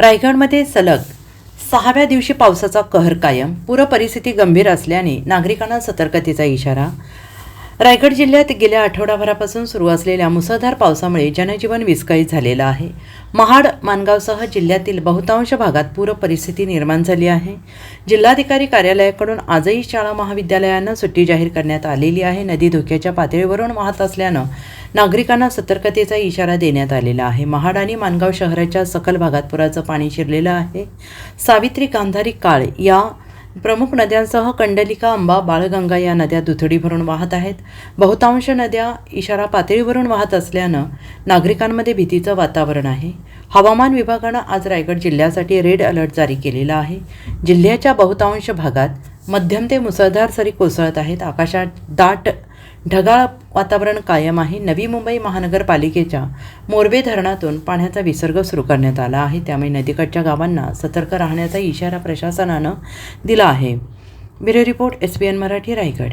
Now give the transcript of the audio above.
रायगडमध्ये सलग सहाव्या दिवशी पावसाचा कहर कायम. पूरपरिस्थिती गंभीर असल्याने नागरिकांना सतर्कतेचा इशारा. रायगड जिल्ह्यात गेल्या आठवडाभरापासून सुरू असलेल्या मुसळधार पावसामुळे जनजीवन विस्कळीत झालेलं आहे. महाड मानगावसह जिल्ह्यातील बहुतांश भागात पूरपरिस्थिती निर्माण झाली आहे. जिल्हाधिकारी कार्यालयाकडून आजही शाळा महाविद्यालयांना सुट्टी जाहीर करण्यात आलेली आहे. नदी धोक्याच्या पातळीवरून वाहत असल्यानं नागरिकांना सतर्कतेचा इशारा देण्यात आलेला आहे. महाड आणि मानगाव शहराच्या सखल भागात पुराचं पाणी शिरलेलं आहे. सावित्री गांधारी काळ या प्रमुख नद्यांसह कंडलिका अंबा बाळगंगा या नद्या दुथडी भरून वाहत आहेत. बहुतांश नद्या इशारा पातळीवरून वाहत असल्यानं नागरिकांमध्ये भीतीचं वातावरण आहे. हवामान विभागानं आज रायगड जिल्ह्यासाठी रेड अलर्ट जारी केलेला आहे. जिल्ह्याच्या बहुतांश भागात मध्यम ते मुसळधार सरी कोसळत आहेत. आकाशात दाट ढगाळ वातावरण कायम आहे. नवी मुंबई महानगरपालिकेच्या मोरबे धरणातून पाण्याचा विसर्ग सुरू करण्यात आला आहे. त्यामुळे नदीकाठच्या गावांना सतर्क राहण्याचा इशारा प्रशासनानं दिला आहे. Bureau report S P N Marathi Raigad.